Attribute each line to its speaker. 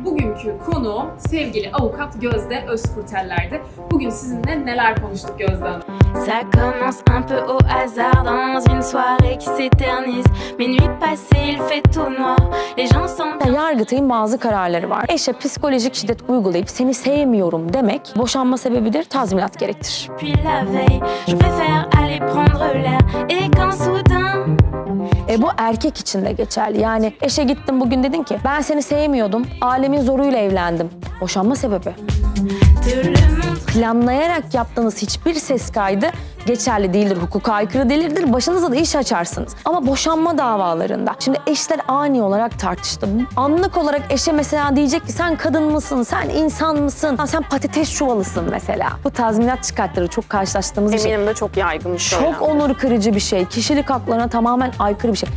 Speaker 1: Bugünkü konuğum sevgili avukat Gözde Özkurteller'di. Bugün sizinle neler konuştuk Gözde Hanım?
Speaker 2: Ça commence un peu au hasard dans une soirée qui s'éternise. Mais nuit passée, il fait tout noir. Les gens sont.
Speaker 3: Yargıtay'ın bazı kararları var. Eşe psikolojik şiddet uygulayıp seni sevmiyorum demek boşanma sebebidir, tazminat gerektir.
Speaker 2: Puis la veille, je préfère
Speaker 3: E bu erkek için de geçerli. Yani eşe gittin bugün dedin ki ben seni sevmiyordum, alemin zoruyla evlendim. Boşanma sebebi.
Speaker 2: montre.
Speaker 3: Planlayarak yaptığınız hiçbir ses kaydı geçerli değildir, hukuka aykırı değildir. Başınıza da iş açarsınız. Ama boşanma davalarında şimdi eşler ani olarak tartıştı. Anlık olarak eşe mesela diyecek ki sen kadın mısın, sen insan mısın, sen patates çuvalısın mesela. Bu tazminat çıkartları çok karşılaştığımız bir şey.
Speaker 4: Eminim de çok yaygın bir
Speaker 3: Çok
Speaker 4: söylem.
Speaker 3: onur kırıcı bir şey. Kişilik haklarına tamamen aykırı bir şey.